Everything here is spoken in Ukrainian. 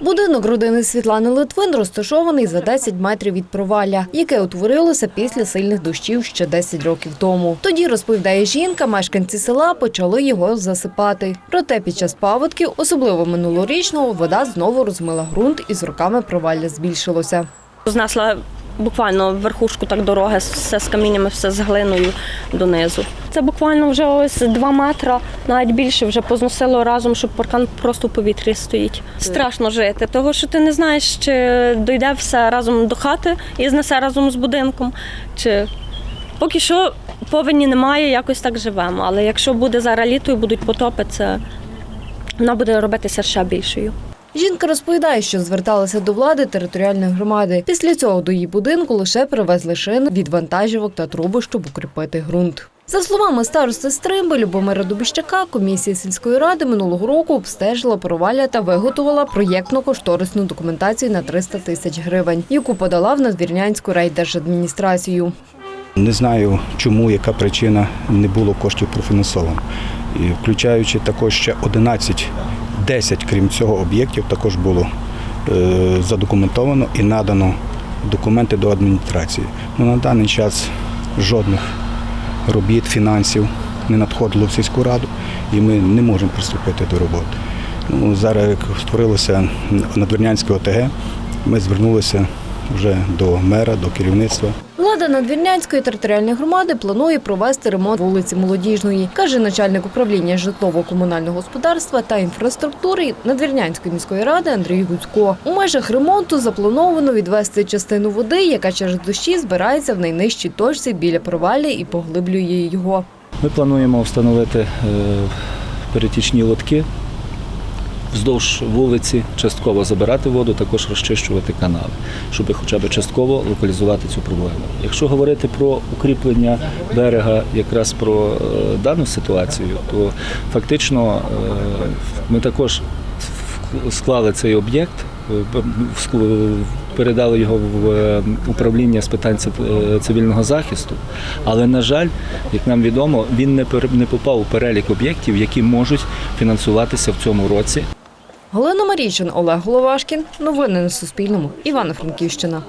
Будинок родини Світлани Литвин розташований за 10 метрів від провалля, яке утворилося після сильних дощів ще 10 років тому. Тоді, розповідає жінка, мешканці села почали його засипати. Проте під час паводків, особливо минулорічного, вода знову розмила ґрунт і з роками провалля збільшилося. Знесла буквально верхушку так дороги, все з каміннями, все з глиною донизу. Це буквально вже ось два метри, навіть більше вже позносило разом, щоб паркан просто в повітрі стоїть. Страшно жити, того що ти не знаєш, чи дойде все разом до хати і знесе разом з будинком. Чи поки що повені немає, якось так живемо. Але якщо буде зараз літо і будуть потопи, це вона буде робитися ще більшою. Жінка розповідає, що зверталася до влади територіальної громади. Після цього до її будинку лише привезли шини від вантажівок та труби, щоб укріпити ґрунт. За словами старости Стримби Любомира Дубіщака, комісія сільської ради минулого року обстежила провалля та виготовила проєктно-кошторисну документацію на 300 тисяч гривень, яку подала в Надвірнянську райдержадміністрацію. Не знаю, чому, яка причина не було коштів профінансовано. Включаючи також ще 11, 10, крім цього, об'єктів, також було е, задокументовано і надано документи до адміністрації. Ну, на даний час жодних робіт, фінансів не надходило в сільську раду, і ми не можемо приступити до роботи. Ну, зараз, як створилося Надвірнянське ОТГ, ми звернулися вже до мера, до керівництва. Влада Надвірнянської територіальної громади планує провести ремонт вулиці Молодіжної, каже начальник управління житлово-комунального господарства та інфраструктури Надвірнянської міської ради Андрій Гуцько. У межах ремонту заплановано відвести частину води, яка через дощі збирається в найнижчій точці біля провалля і поглиблює його. Ми плануємо встановити е, перетічні лотки вздовж вулиці, частково забирати воду, також розчищувати канали, щоб хоча б частково локалізувати цю проблему. Якщо говорити про укріплення берега, якраз про е, дану ситуацію, то фактично е, ми також склали цей об'єкт, е, передали його в управління з питань цивільного захисту. Але, на жаль, як нам відомо, він не попав у перелік об'єктів, які можуть фінансуватися в цьому році. Галина Марійчин, Олег Головашкін. Новини на Суспільному. Івано-Франківщина.